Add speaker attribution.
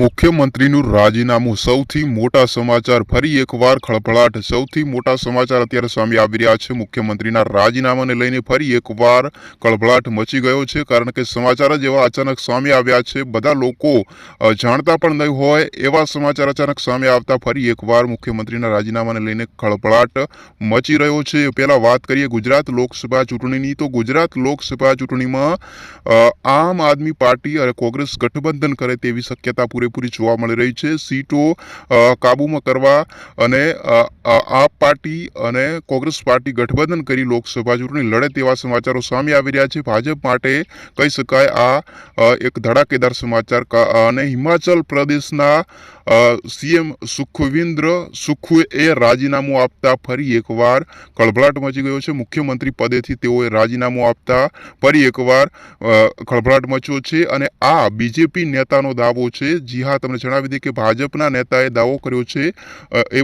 Speaker 1: મુખ્યમંત્રીનું રાજીનામું સૌથી મોટા સમાચાર ફરી એકવાર ખળભળાટ. સૌથી મોટા સમાચાર અત્યારે સામે આવી રહ્યા છે. મુખ્યમંત્રીના રાજીનામાને લઈને ફરી એકવાર ખળભળાટ મચી ગયો છે. કારણ કે સમાચાર જ એવા અચાનક સામે આવ્યા છે. બધા લોકો જાણતા પણ નહીં હોય એવા સમાચાર અચાનક સામે આવતા ફરી એકવાર મુખ્યમંત્રીના રાજીનામાને લઈને ખળભળાટ મચી રહ્યો છે. પહેલાં વાત કરીએ ગુજરાત લોકસભા ચૂંટણીની. તો ગુજરાત લોકસભા ચૂંટણીમાં આમ આદમી પાર્ટી અને કોંગ્રેસ ગઠબંધન કરે તેવી શક્યતા પૂરેપૂરી જોવા મળી રહી છે. સીટો કાબૂમાં કરવા અને આપ પાર્ટી અને કોંગ્રેસ પાર્ટી ગઠબંધન કરી લોકસભા ચૂંટણી લડે તેવા સમાચારો સામે આવી રહ્યા છે. ભાજપ માટે કહી શકાય આ એક ધડાકેદાર સમાચાર અને હિમાચલ પ્રદેશના સીએમ સુખવિન્દ્ર સુખુએ રાજીનામું આપતા ફરી એકવાર ખળભળાટ મચી ગયો છે. મુખ્યમંત્રી પદેથી તેઓએ રાજીનામું આપતા ફરી એકવાર ખળભળાટ મચ્યો છે અને આ બીજેપી નેતાનો દાવો છે. જી હા તમને જણાવી દઈએ કે ભાજપના નેતાએ દાવો કર્યો છે એ